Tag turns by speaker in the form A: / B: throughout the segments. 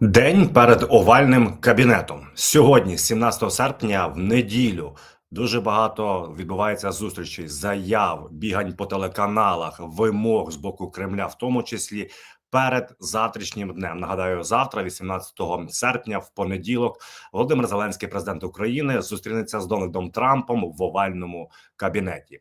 A: День перед овальним кабінетом. Сьогодні, 17 серпня, в неділю, дуже багато відбувається зустрічей, заяв, бігань по телеканалах, вимог з боку Кремля, в тому числі перед завтрашнім днем. Нагадаю, завтра, 18 серпня, в понеділок, Володимир Зеленський, президент України, зустрінеться з Дональдом Трампом в овальному кабінеті.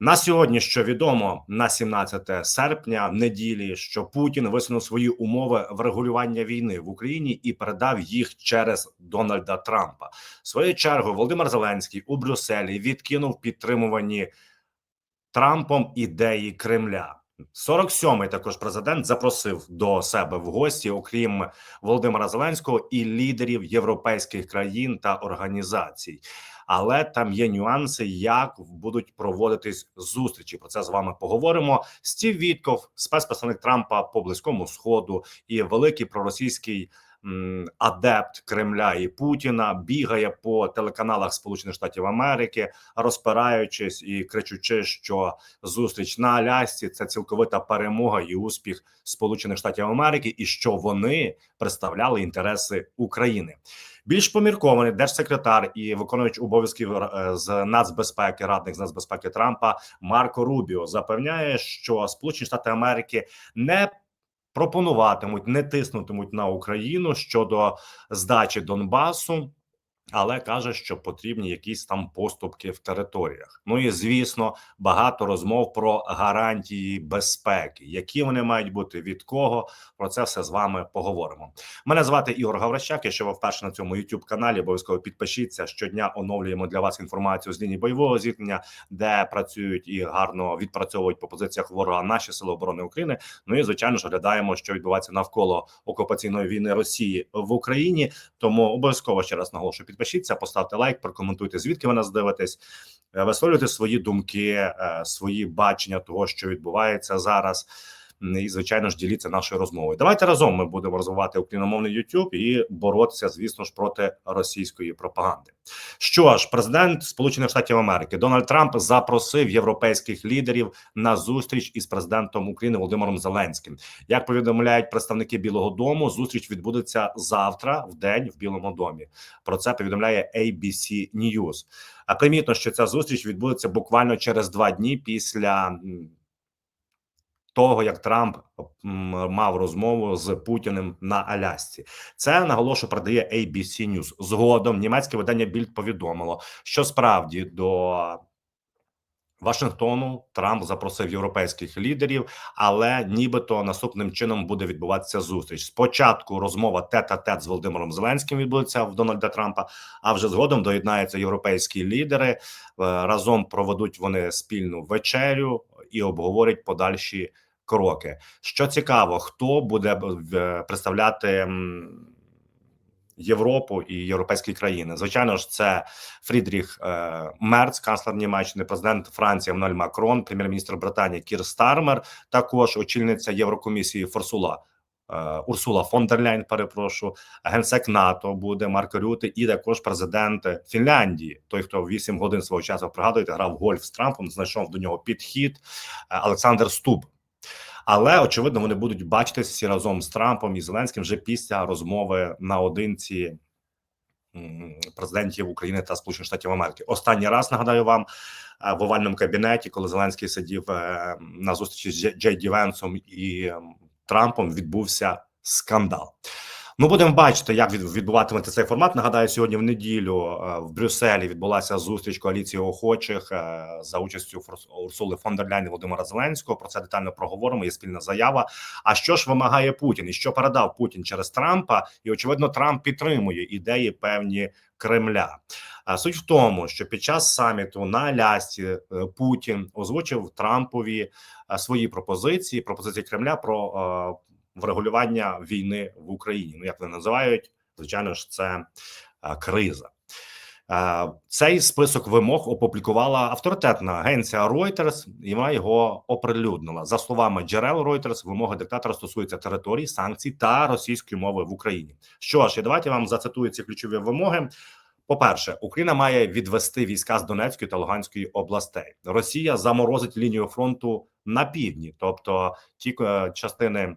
A: На сьогодні, що відомо на 17 серпня неділі, що Путін висунув свої умови врегулювання війни в Україні і передав їх через Дональда Трампа. Своєю чергою Володимир Зеленський у Брюсселі відкинув підтримувані Трампом ідеї Кремля. 47-й також президент запросив до себе в гості, окрім Володимира Зеленського, і лідерів європейських країн та організацій але там є нюанси, як будуть проводитись зустрічі. Про це з вами поговоримо. Стів Вітков, спецпредставник Трампа по близькому сходу і великий проросійський. Адепт Кремля і Путіна бігає по телеканалах Сполучених Штатів Америки, розпираючись і кричучи, що зустріч на Алясці це цілковита перемога і успіх Сполучених Штатів Америки, і що вони представляли інтереси України. Більш поміркований держсекретар і виконувач обов'язків е, з нацбезпеки, радник з нацбезпеки Трампа Марко Рубіо запевняє, що Сполучені Штати Америки не пропонуватимуть, не тиснутимуть на Україну щодо здачі Донбасу але каже, що потрібні якісь там поступки в територіях. Ну і звісно, багато розмов про гарантії безпеки, які вони мають бути від кого. Про це все з вами поговоримо. Мене звати Ігор Гаврищак. Якщо ви вперше на цьому youtube каналі, обов'язково підпишіться. Щодня оновлюємо для вас інформацію з лінії бойового зіткнення, де працюють і гарно відпрацьовують по позиціях ворога наші сили оборони України. Ну і звичайно ж оглядаємо, що відбувається навколо окупаційної війни Росії в Україні. Тому обов'язково ще раз наголошую підпишіться, поставте лайк, прокоментуйте, звідки ви нас дивитесь, е, висловлюйте свої думки, е, свої бачення того, що відбувається зараз. І, звичайно ж, діліться нашою розмовою. Давайте разом ми будемо розвивати україномовний YouTube і боротися, звісно ж, проти російської пропаганди. Що ж, президент Сполучених Штатів Америки Дональд Трамп запросив європейських лідерів на зустріч із президентом України Володимиром Зеленським. Як повідомляють представники Білого Дому, зустріч відбудеться завтра в день в Білому домі. Про це повідомляє ABC News. А примітно, що ця зустріч відбудеться буквально через два дні після того, як Трамп мав розмову з Путіним на Алясці, це наголошую продає ABC News. Згодом німецьке видання Більд повідомило, що справді до Вашингтону Трамп запросив європейських лідерів, але нібито наступним чином буде відбуватися зустріч. Спочатку розмова тет-а-тет -тет з Володимиром Зеленським відбудеться в Дональда Трампа. А вже згодом доєднаються європейські лідери. Е, разом проведуть вони спільну вечерю і обговорять подальші кроки. Що цікаво, хто буде е, представляти Європу і європейські країни? Звичайно ж, це Фрідріх е, Мерц, канцлер Німеччини, президент Франції Еммануель Макрон, прем'єр-міністр Британії Кір Стармер, також очільниця Єврокомісії Форсула. Е, Урсула фон дер Ляйн, перепрошую, генсек НАТО буде Марко Рюти, і також президент Фінляндії. Той, хто 8 годин свого часу пригадуєте, грав гольф з Трампом, знайшов до нього підхід Олександр Стуб. Але очевидно, вони будуть бачитися всі разом з Трампом і Зеленським вже після розмови наодинці президентів України та Сполучених Штатів Америки. Останній раз нагадаю вам е, в овальному кабінеті, коли Зеленський сидів е, на зустрічі з Джей Ді Венсом і Трампом, відбувся скандал. Ми будемо бачити, як відбуватиметься цей формат. Нагадаю, сьогодні в неділю е, в Брюсселі відбулася зустріч коаліції охочих е, за участю Урсули фон дер Ляйн і Володимира Зеленського. Про це детально проговоримо. Є спільна заява. А що ж вимагає Путін? І що передав Путін через Трампа? І очевидно, Трамп підтримує ідеї певні Кремля. Суть в тому, що під час саміту на Алясці е, Путін озвучив Трампові свої пропозиції. Пропозиції Кремля про врегулювання війни в Україні. Ну як вони називають, звичайно ж, це а, криза. А, цей список вимог опублікувала авторитетна агенція Reuters, і вона його оприлюднила за словами джерел Reuters, Вимоги диктатора стосуються території, санкцій та російської мови в Україні. Що ж, і давайте вам зацитую ці ключові вимоги. По перше, Україна має відвести війська з Донецької та Луганської областей. Росія заморозить лінію фронту на півдні, тобто ті е, частини Е,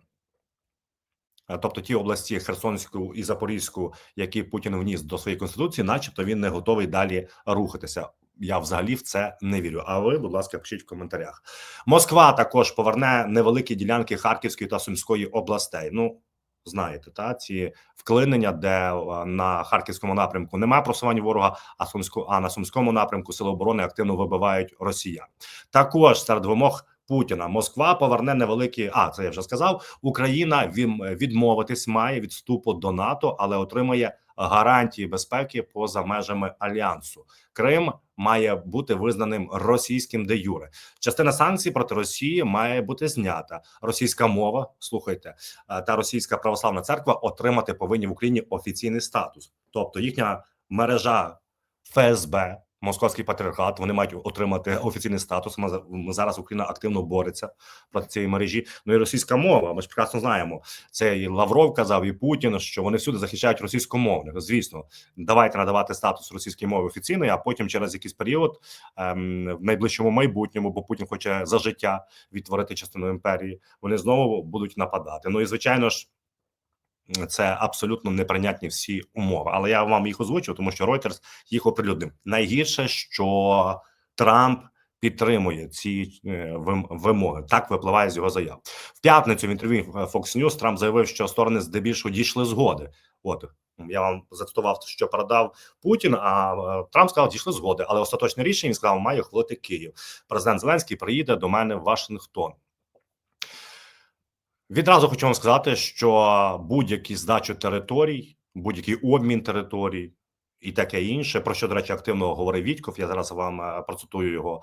A: Тобто ті області Херсонську і Запорізьку, які Путін вніс до своєї конституції, начебто він не готовий далі рухатися. Я взагалі в це не вірю. А ви, будь ласка, пишіть в коментарях. Москва також поверне невеликі ділянки Харківської та Сумської областей. Ну знаєте, та ці вклинення, де е, на харківському напрямку немає просування ворога, а сумську, а на сумському напрямку сили оборони активно вибивають росіян. Також серед вимог. Путіна Москва поверне невеликі. А це я вже сказав. Україна відмовитись має від вступу до НАТО, але отримає гарантії безпеки поза межами альянсу. Крим має бути визнаним російським де юре. Частина санкцій проти Росії має бути знята. Російська мова, слухайте, е, та російська православна церква отримати повинні в Україні офіційний статус, тобто їхня мережа ФСБ. Московський патріархат вони мають отримати офіційний статус. Ми зараз Україна активно бореться проти цієї мережі. Ну і російська мова. Ми ж прекрасно знаємо. Це і Лавров казав, і Путін, що вони всюди захищають російськомовних. Звісно, давайте надавати статус російській мові офіційної, а потім через якийсь період ем, в найближчому майбутньому, бо Путін хоче за життя відтворити частину імперії. Вони знову будуть нападати. Ну і звичайно ж. Це абсолютно неприйнятні всі умови, але я вам їх озвучу, тому що Reuters їх оприлюднив. Найгірше, що Трамп підтримує ці е, вимоги. Так випливає з його заяв. В п'ятницю в інтерв'ю Fox News Трамп заявив, що сторони здебільшого дійшли згоди. От я вам зацитував, що передав Путін. А е, Трамп сказав, дійшли згоди, але остаточне рішення він сказав, має ухвалити Київ. Президент Зеленський приїде до мене в Вашингтон. Відразу хочу вам сказати, що будь-які здачі територій, будь-який обмін територій і таке інше, про що, до речі, активно говорив Вітьков. Я зараз вам е, процитую його.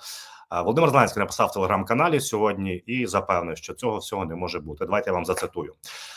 A: Е, Володимир Зеленський написав в телеграм-каналі сьогодні і запевнив, що цього всього не може бути. Давайте я вам зацитую.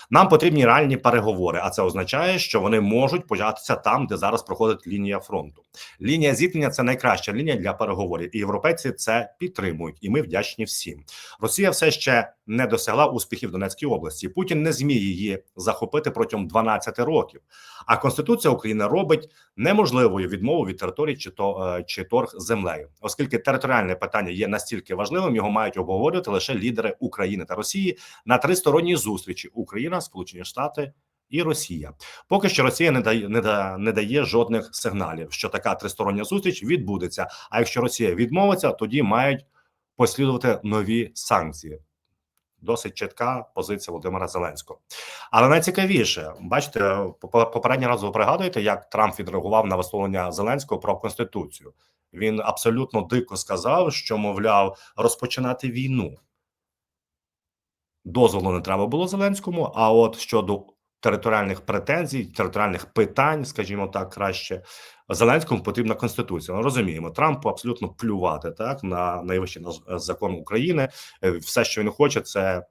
A: Нам потрібні реальні переговори, а це означає, що вони можуть початися там, де зараз проходить лінія фронту. Лінія зіткнення це найкраща лінія для переговорів, і європейці це підтримують, і ми вдячні всім. Росія все ще не досягла успіхів в Донецькій області. Путін не зміг її захопити протягом 12 років. А конституція України робить неможливою відмову від території чи то е, чи торг землею, оскільки територіальне питання є настільки важливим, його мають обговорювати лише лідери України та Росії на тристоронній зустрічі Україна, Сполучені Штати. І Росія поки що Росія не дає не, да, не дає жодних сигналів, що така тристороння зустріч відбудеться. А якщо Росія відмовиться, тоді мають послідувати нові санкції. Досить чітка позиція Володимира Зеленського. Але найцікавіше, бачите, попередній раз ви пригадуєте, як Трамп відреагував на висловлення Зеленського про конституцію. Він абсолютно дико сказав, що мовляв розпочинати війну. Дозволу не треба було Зеленському. А от щодо територіальних претензій, територіальних питань, скажімо так, краще Зеленському потрібна конституція. Ми розуміємо, Трампу абсолютно плювати так на найвищий наш закон України. Е, Все, що він хоче, це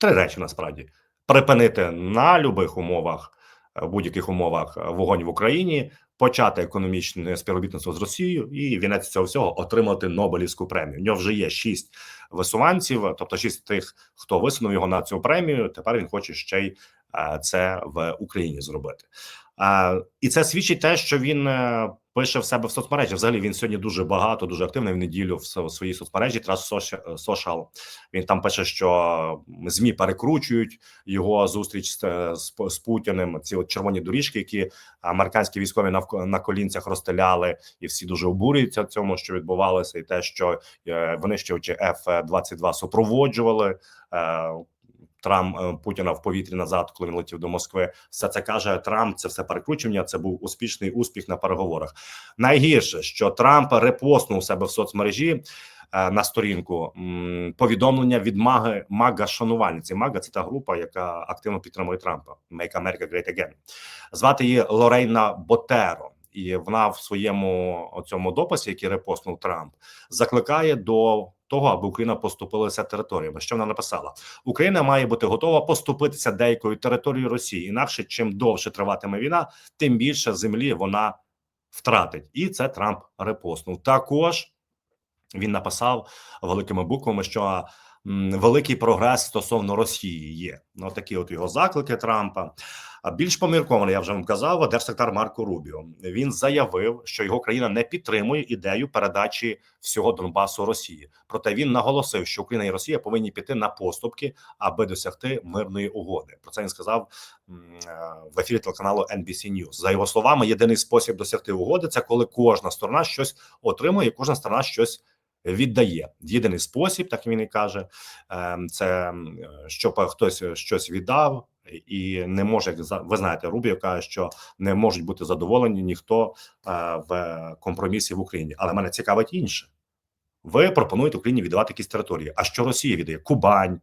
A: три речі насправді: припинити на любих умовах, е, будь-яких умовах е, вогонь в Україні, почати економічне співробітництво з Росією, і вінець цього всього отримати Нобелівську премію. У нього вже є шість висуванців, тобто шість тих, хто висунув його на цю премію. Тепер він хоче ще й е, це в Україні зробити. А, і це свідчить те, що він е, пише в себе в соцмережі. Взагалі він сьогодні дуже багато, дуже активний в неділю в своїй соцмережі. Social. Він там пише, що змі перекручують його зустріч з, е, з, з Путіним. Ці от червоні доріжки, які американські військові навко- на колінцях розстеляли, і всі дуже обурюються цьому, що відбувалося, і те, що е, винищувачі F-22 супроводжували. Е, Трамп е, Путіна в повітрі назад, коли він летів до Москви. Все це каже Трамп. Це все перекручування. Це був успішний успіх на переговорах. Найгірше, що Трамп репостнув себе в соцмережі е, на сторінку повідомлення від маги мага шанувальниці. Мага це та група, яка активно підтримує Трампа. Make America Great Again. Звати її Лорейна Ботеро. І вона в своєму цьому дописі, який репостнув Трамп, закликає до того, аби Україна поступилася територіями. Що вона написала? Україна має бути готова поступитися деякою територією Росії. Інакше, чим довше триватиме війна, тим більше землі вона втратить. І це Трамп репостнув. Також він написав великими буквами, що великий прогрес стосовно Росії є. Ну такі от його заклики Трампа. А більш поміркований, я вже вам казав, держсекретар Марко Рубіо. Він заявив, що його країна не підтримує ідею передачі всього Донбасу Росії. Проте він наголосив, що Україна і Росія повинні піти на поступки, аби досягти мирної угоди. Про це він сказав е, в ефірі телеканалу NBC News. За його словами, єдиний спосіб досягти угоди це коли кожна сторона щось отримує, кожна сторона щось віддає. Єдиний спосіб, так він і каже, ем, це щоб хтось щось віддав. І не може ви знаєте, Рубіо каже, що не можуть бути задоволені ніхто е, в компромісі в Україні. Але мене цікавить інше. Ви пропонуєте Україні віддавати якісь території. А що Росія віддає? Кубань,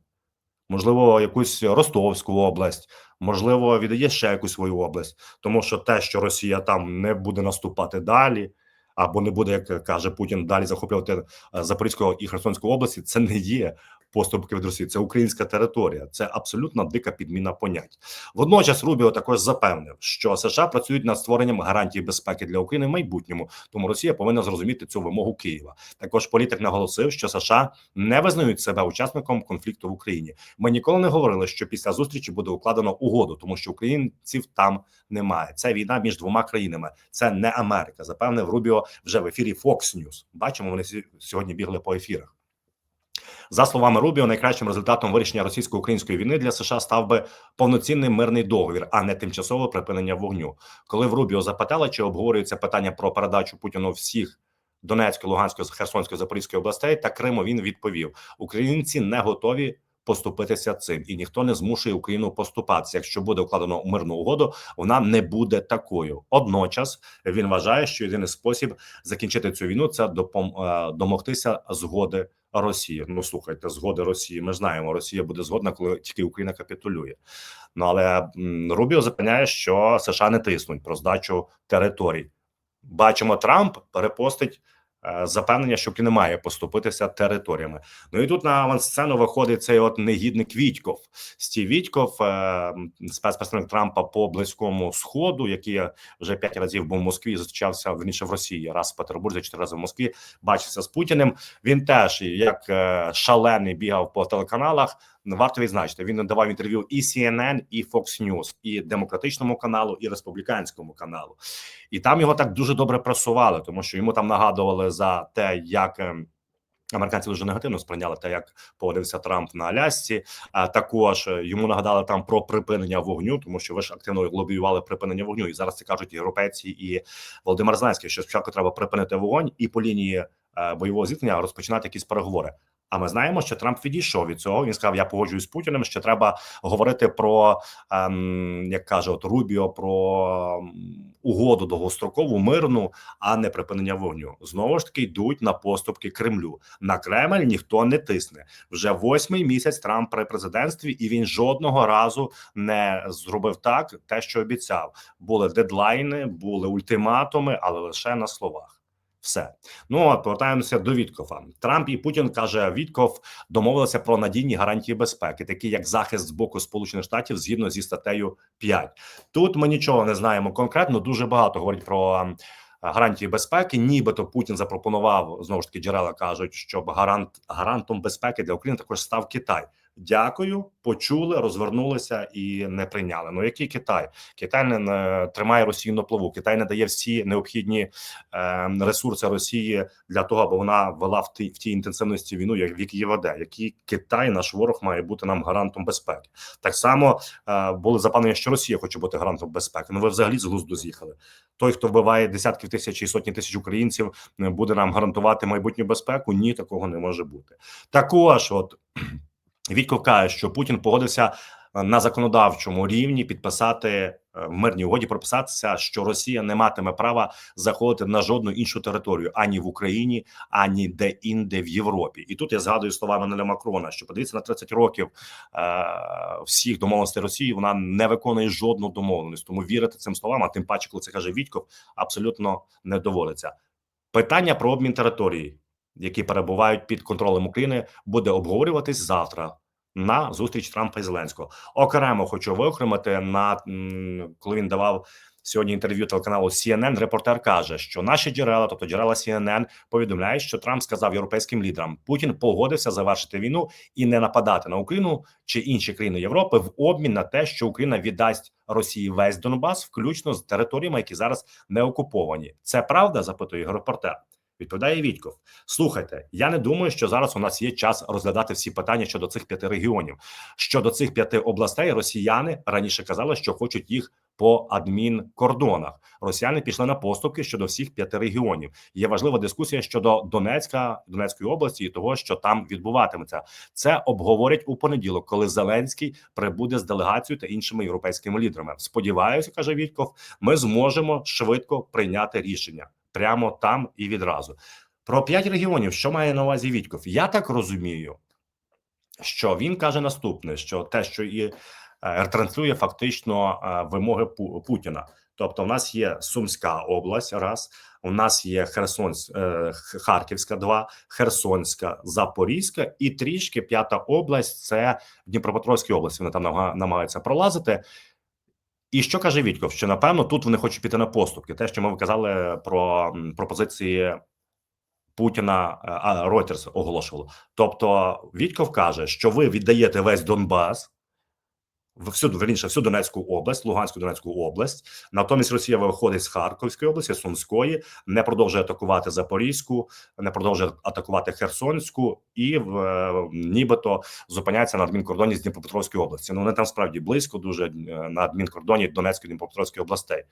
A: можливо, якусь Ростовську область, можливо, віддає ще якусь свою область, тому що те, що Росія там не буде наступати далі, або не буде, як каже Путін, далі захоплювати е, Запорізьку і Херсонську області, це не є поступки від Росії. Це українська територія. Це абсолютно дика підміна понять. Водночас Рубіо також запевнив, що США працюють над створенням гарантій безпеки для України в майбутньому, тому Росія повинна зрозуміти цю вимогу Києва. Також політик наголосив, що США не визнають себе учасником конфлікту в Україні. Ми ніколи не говорили, що після зустрічі буде укладено угоду, тому що українців там немає. Це війна між двома країнами. Це не Америка. Запевнив Рубіо вже в ефірі Fox News. Бачимо, вони сьогодні бігли по ефірах. За словами Рубіо, найкращим результатом вирішення російсько-української війни для США став би повноцінний мирний договір, а не тимчасове припинення вогню. Коли в Рубіо запитали, чи обговорюється питання про передачу Путіну всіх Донецької, Луганської, Херсонської, Запорізької областей та Криму, він відповів: Українці не готові. Поступитися цим, і ніхто не змушує Україну поступатися. Якщо буде укладено мирну угоду, вона не буде такою. Одночас він вважає, що єдиний спосіб закінчити цю війну це допом е, домогтися згоди Росії. Ну слухайте, згоди Росії. Ми знаємо, Росія буде згодна, коли тільки Україна капітулює. Ну але Рубіо запевняє, що США не тиснуть про здачу територій. Бачимо, Трамп перепостить запевнення, що Україна має поступитися територіями. Ну і тут на авансцену виходить цей от негідник Вітьков. Стів Вітьков, е, спецпредставник Трампа по близькому сходу, який вже п'ять разів був в Москві, зустрічався верніше в Росії, раз в Петербурзі, чотири рази в Москві. Бачився з Путіним. Він теж як е, шалений бігав по телеканалах. Ну, Варто відзначити, він надавав інтерв'ю і CNN, і Fox News, і демократичному каналу, і республіканському каналу. І там його так дуже добре просували, тому що йому там нагадували за те, як. ем, Американці дуже негативно сприйняли те, як поводився Трамп на Алясці. А також е, йому нагадали там про припинення вогню, тому що ви ж активно лобіювали припинення вогню. І зараз це кажуть європейці і Володимир Зеленський, що спочатку треба припинити вогонь і по лінії е, бойового зіткнення розпочинати якісь переговори. А ми знаємо, що Трамп відійшов від цього. Він сказав: Я погоджуюсь з Путіним. Що треба говорити про ем, як каже от Рубіо, про ем, угоду довгострокову, мирну, а не припинення вогню. Знову ж таки йдуть на поступки Кремлю. На Кремль ніхто не тисне. Вже восьмий місяць Трамп при президентстві, і він жодного разу не зробив так, те, що обіцяв. Були дедлайни, були ультиматуми, але лише на словах. Все ну от повертаємося до Віткофа. Трамп і Путін каже, Вітков домовилися про надійні гарантії безпеки, такі як захист з боку Сполучених Штатів згідно зі статтею 5. Тут ми нічого не знаємо конкретно. Дуже багато говорять про ем, гарантії безпеки. Нібито Путін запропонував знову ж таки джерела кажуть, щоб гарант гарантом безпеки для України також став Китай. Дякую, почули, розвернулися і не прийняли. Ну який Китай? Китай не, тримає Росію на плаву. Китай не дає всі необхідні е, ресурси Росії для того, аби вона вела в тій в тій інтенсивності війну, як в якій веде. Який Китай, наш ворог, має бути нам гарантом безпеки. Так само е, були запевнення, що Росія хоче бути гарантом безпеки. Ну ви взагалі з глузду з'їхали. Той, хто вбиває десятків тисяч і сотні тисяч українців, е, буде нам гарантувати майбутню безпеку. Ні, такого не може бути. Також, от Вітьков каже, що Путін погодився е, на законодавчому рівні підписати е, в мирній угоді, прописатися, що Росія не матиме права заходити на жодну іншу територію ані в Україні, ані де інде в Європі. І тут я згадую слова Манеля Макрона, що подивіться на 30 років е, всіх домовленостей Росії. Вона не виконує жодну домовленість. Тому вірити цим словам, а тим паче, коли це каже Вітьков, абсолютно не доводиться. Питання про обмін території, які перебувають під контролем України, буде обговорюватись завтра на зустріч Трампа і Зеленського. Окремо хочу виокремити на коли він давав сьогодні інтерв'ю телеканалу CNN, Репортер каже, що наші джерела, тобто джерела CNN, повідомляють, що Трамп сказав європейським лідерам, Путін погодився завершити війну і не нападати на Україну чи інші країни Європи в обмін на те, що Україна віддасть Росії весь Донбас, включно з територіями, які зараз не окуповані. Це правда? запитує репортер. Відповідає Вітьков. Слухайте, я не думаю, що зараз у нас є час розглядати всі питання щодо цих п'яти регіонів. Щодо цих п'яти областей, росіяни раніше казали, що хочуть їх по адмінкордонах. Росіяни пішли на поступки щодо всіх п'яти регіонів. Є важлива дискусія щодо Донецька, Донецької області і того, що там відбуватиметься. Це обговорять у понеділок, коли Зеленський прибуде з делегацією та іншими європейськими лідерами. Сподіваюся, каже Вітков, ми зможемо швидко прийняти рішення прямо там і відразу. Про п'ять регіонів, що має на увазі Вітьков? Я так розумію, що він каже наступне: що те, що і е, транслює фактично е, вимоги Путіна. Тобто, у нас є Сумська область, раз у нас є Херсонська, е, Харківська, два, Херсонська, Запорізька і трішки п'ята область це Дніпропетровська область. Вони там намагаються пролазити. І що каже Вітьков? Що напевно тут вони хочуть піти на поступки? Те, що ми казали про пропозиції Путіна, е, а Reuters оголошувало. Тобто, Вітьков каже, що ви віддаєте весь Донбас всю верніше, всю Донецьку область, Луганську Донецьку область. Натомість Росія виходить з Харківської області, Сумської, не продовжує атакувати Запорізьку, не продовжує атакувати Херсонську і в нібито зупиняється на адмінкордоні з Дніпропетровської області. Ну вони там справді близько, дуже е, на адмінкордоні Донецької Дніпропетровської областей.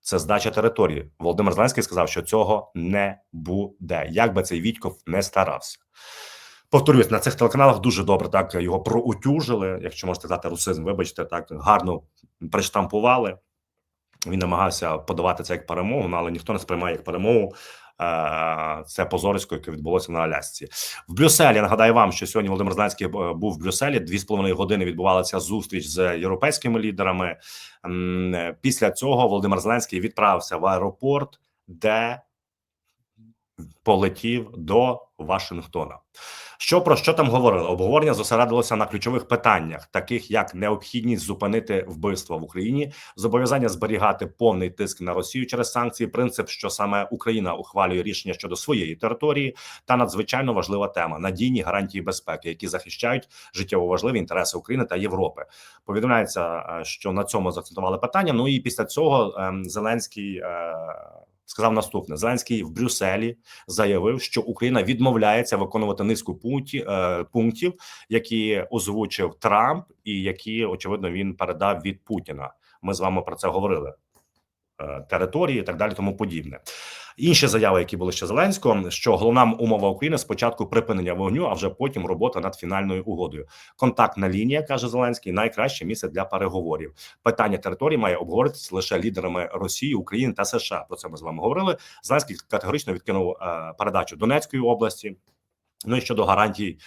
A: Це здача території. Володимир Зеленський сказав, що цього не буде. Як би цей Вітьков не старався. Повторюсь, на цих телеканалах дуже добре так його проутюжили, якщо можете сказати русизм, вибачте, так гарно приштампували. Він намагався подавати це як перемогу, але ніхто не сприймає як перемогу. Е, це позорисько, яке відбулося на Алясці в Брюсселі. Нагадаю вам, що сьогодні Володимир Зеленський е, був в Брюсселі. Дві з половиною години відбувалася зустріч з європейськими лідерами. Після цього Володимир Зеленський відправився в аеропорт, де полетів до Вашингтона. Що про що там говорили? Обговорення зосередилося на ключових питаннях, таких як необхідність зупинити вбивства в Україні, зобов'язання зберігати повний тиск на Росію через санкції, принцип, що саме Україна ухвалює рішення щодо своєї території, та надзвичайно важлива тема надійні гарантії безпеки, які захищають життєво важливі інтереси України та Європи. Повідомляється, е, що на цьому заакцентували питання. Ну і після цього ем, Зеленський. Сказав наступне: Зеленський в Брюсселі заявив, що Україна відмовляється виконувати низку пунктів, е, пунктів, які озвучив Трамп, і які очевидно він передав від Путіна. Ми з вами про це говорили. Е, території і так далі, тому подібне. Інші заяви, які були ще Зеленського, що головна умова України спочатку припинення вогню, а вже потім робота над фінальною угодою. Контактна лінія каже Зеленський найкраще місце для переговорів. Питання території має обговоритися лише лідерами Росії, України та США. Про це ми з вами говорили. Зеленський категорично відкинув е, передачу Донецької області. Ну і щодо гарантій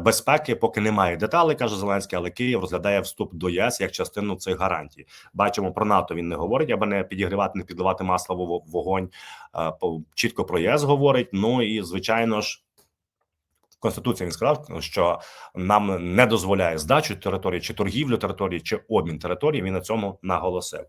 A: безпеки, поки немає деталей, каже Зеленський, але Київ розглядає вступ до ЄС як частину цих гарантій. Бачимо про НАТО. Він не говорить, аби не підігрівати, не підливати масло в вогонь. Е, чітко про ЄС говорить. Ну і звичайно ж. Конституція він сказав, що нам не дозволяє здачу території, чи торгівлю території, чи обмін території. Він на цьому наголосив.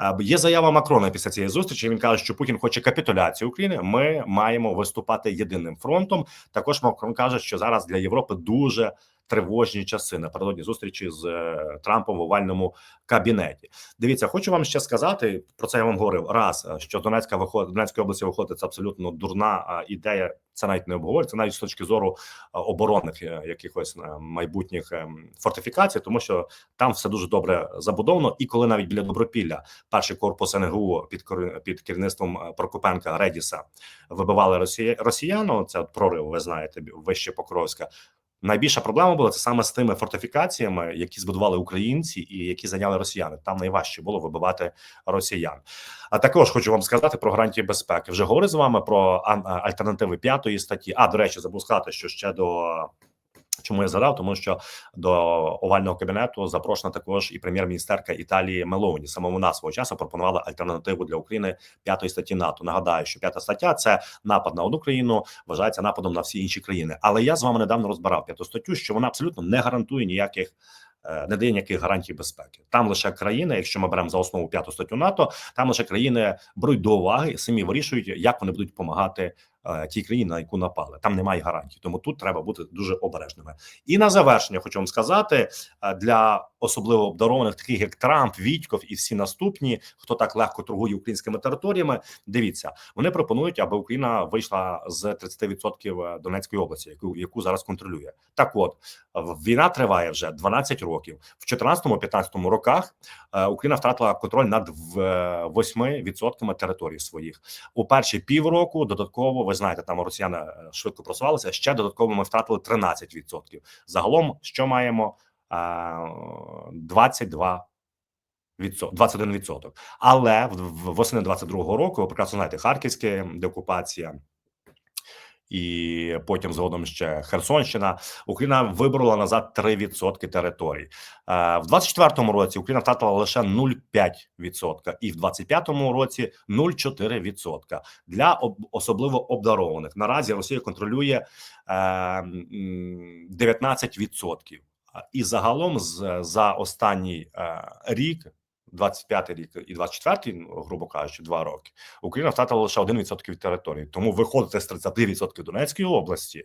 A: Е, є заява Макрона після цієї зустрічі. Він каже, що Путін хоче капітуляцію України. Ми маємо виступати єдиним фронтом. Також Макрон каже, що зараз для Європи дуже тривожні часи напередодні зустрічі з е, Трампом в овальному кабінеті. Дивіться, хочу вам ще сказати про це. Я вам говорив раз, е, що Донецька виходить Донецької області виходить це абсолютно дурна ідея. Це навіть не обговорюється, навіть з точки зору е, оборонних якихось майбутніх фортифікацій, тому що там все дуже добре забудовано. І коли навіть біля добропілля перший корпус НГУ під під керівництвом Прокопенка Редіса вибивали Росія Росіяну. Це прорив, ви знаєте, вище Покровська. Найбільша проблема була це саме з тими фортифікаціями, які збудували українці і які зайняли росіяни. Там найважче було вибивати росіян. А також хочу вам сказати про гарантії безпеки. Вже говорив з вами про альтернативи п'ятої статті. А до речі, забув сказати, що ще до Чому я згадав? Тому що до овального кабінету запрошена також і прем'єр-міністерка Італії Мелоні. Саме вона свого часу пропонувала альтернативу для України п'ятої статті НАТО. Нагадаю, що п'ята стаття це напад на одну країну, вважається нападом на всі інші країни. Але я з вами недавно розбирав п'яту статтю, що вона абсолютно не гарантує ніяких. е, Не дає ніяких гарантій безпеки. Там лише країни, якщо ми беремо за основу п'яту статтю НАТО, там лише країни беруть до уваги, самі вирішують, як вони будуть допомагати тій країні, на яку напали. Там немає гарантій, тому тут треба бути дуже обережними. І на завершення хочу вам сказати е, для особливо обдарованих, таких як Трамп, Вітьков і всі наступні, хто так легко торгує українськими територіями. Дивіться, вони пропонують, аби Україна вийшла з 30% Донецької області, яку яку зараз контролює. Так, от війна триває вже 12 років. В 14-15 роках е, Україна втратила контроль над в- е, 8% територій своїх. У перші півроку додатково ви знаєте, там росіяни е, швидко просувалися. Ще додатково ми втратили 13%. Загалом, що маємо? Е, 22 відсот- 21%. Але в- восени 22-го року, ви прекрасно знаєте, Харківська деокупація, і потім згодом ще Херсонщина. Україна виборола назад 3% територій. Е, В 24-му році Україна втратила лише 0,5%, і в 25-му році 0,4% для особливо обдарованих. Наразі Росія контролює е, м, 19%. А, І загалом з за останній е, рік, 25 рік і 24, ну, грубо кажучи, два роки, Україна втратила лише 1% від території. Тому виходити з 30% Донецької області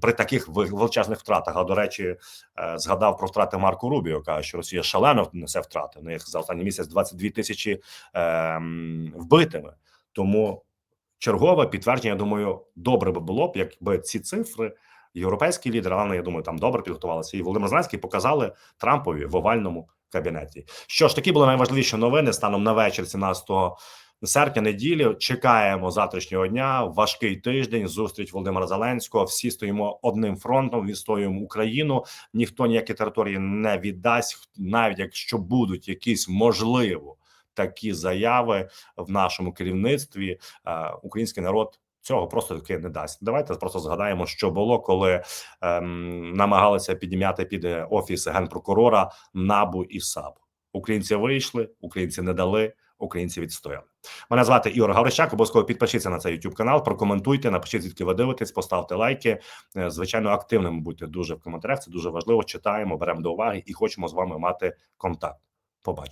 A: при таких величезних втратах. А до речі, е, згадав про втрати Марко Рубіо, каже, що Росія шалено несе втрати. У них за останній місяць 22 тисячі е, вбитими. Тому чергове підтвердження, я думаю, добре би було б, якби ці цифри. Європейські лідери, але я думаю, там добре підготувалися. І Володимир Зеленський показали Трампові в овальному кабінеті. Що ж, такі були найважливіші новини станом на вечір 17 серпня, неділі. Чекаємо завтрашнього дня. Важкий тиждень. Зустріч Володимира Зеленського. Всі стоїмо одним фронтом. Відстоюємо Україну. Ніхто ніякі території не віддасть, навіть якщо будуть якісь можливо такі заяви в нашому керівництві. е, Український народ. Цього просто таки не дасть. Давайте просто згадаємо, що було, коли ем, намагалися підняти під офіс генпрокурора НАБУ і САП. Українці вийшли, українці не дали, українці відстояли. Мене звати Ігор Гаврищак. Обов'язково підпишіться на цей YouTube канал, прокоментуйте, напишіть, звідки ви дивитесь, поставте лайки. Е, Звичайно, активними будьте дуже в коментарях. Це дуже важливо. Читаємо, беремо до уваги і хочемо з вами мати контакт. Побачимо.